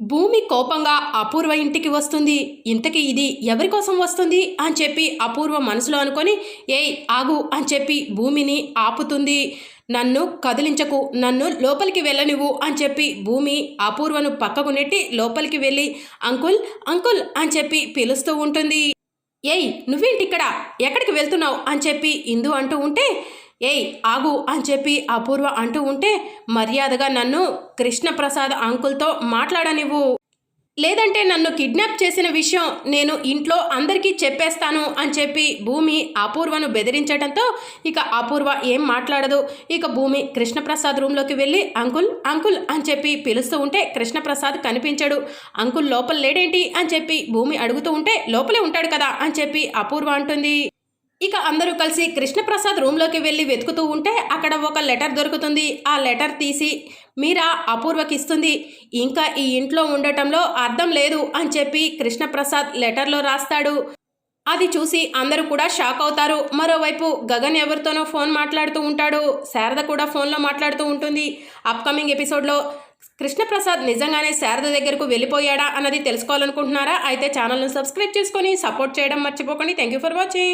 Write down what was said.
భూమి కోపంగా అపూర్వ ఇంటికి వస్తుంది. ఇంతకీ ఇది ఎవరి కోసం వస్తుంది? అని చెప్పి అపూర్వ మనసులో అనుకొని ఏయ్ ఆగు అని చెప్పి భూమిని ఆపుతుంది. నన్ను కదిలించకు నన్ను లోపలికి వెళ్ళనివ్వు అని చెప్పి భూమి అపూర్వను పక్కకు నెట్టి లోపలికి వెళ్ళి అంకుల్ అంకుల్ అని చెప్పి పిలుస్తూ ఉంటుంది. ఏయ్ నువ్వేంటి ఇక్కడ? ఎక్కడికి వెళ్తున్నావు? అని చెప్పి ఇందు అంటూ ఉంటే ఏయ్ ఆగు అని చెప్పి అపూర్వ అంటూ ఉంటే మర్యాదగా నన్ను కృష్ణప్రసాద్ అంకుల్తో మాట్లాడనివ్వు. లేదంటే నన్ను కిడ్నాప్ చేసిన విషయం నేను ఇంట్లో అందరికీ చెప్పేస్తాను అని చెప్పి భూమి అపూర్వను బెదిరించడంతో ఇక అపూర్వ ఏం మాట్లాడదు. ఇక భూమి కృష్ణప్రసాద్ రూమ్లోకి వెళ్ళి అంకుల్ అంకుల్ అని చెప్పి పిలుస్తూ ఉంటే కృష్ణప్రసాద్ కనిపించడు. అంకుల్ లోపల లేడేంటి? అని చెప్పి భూమి అడుగుతూ ఉంటే లోపలే ఉంటాడు కదా అని చెప్పి అపూర్వ అంటుంది. ఇక అందరూ కలిసి కృష్ణప్రసాద్ రూమ్లోకి వెళ్ళి వెతుకుతూ ఉంటే అక్కడ ఒక లెటర్ దొరుకుతుంది. ఆ లెటర్ తీసి మీరా అపూర్వకిస్తుంది. ఇంకా ఈ ఇంట్లో ఉండటంలో అర్థం లేదు అని చెప్పి కృష్ణప్రసాద్ లెటర్లో రాస్తాడు. అది చూసి అందరూ కూడా షాక్ అవుతారు. మరోవైపు గగన్ ఎవరితోనో ఫోన్ మాట్లాడుతూ ఉంటాడు. శారద కూడా ఫోన్లో మాట్లాడుతూ ఉంటుంది. అప్కమింగ్ ఎపిసోడ్లో కృష్ణప్రసాద్ నిజంగానే శారద దగ్గరకు వెళ్ళిపోయాడా అన్నది తెలుసుకోవాలనుకుంటున్నారా? అయితే ఛానల్ను సబ్స్క్రైబ్ చేసుకొని సపోర్ట్ చేయడం మర్చిపోకండి. Thank you for watching.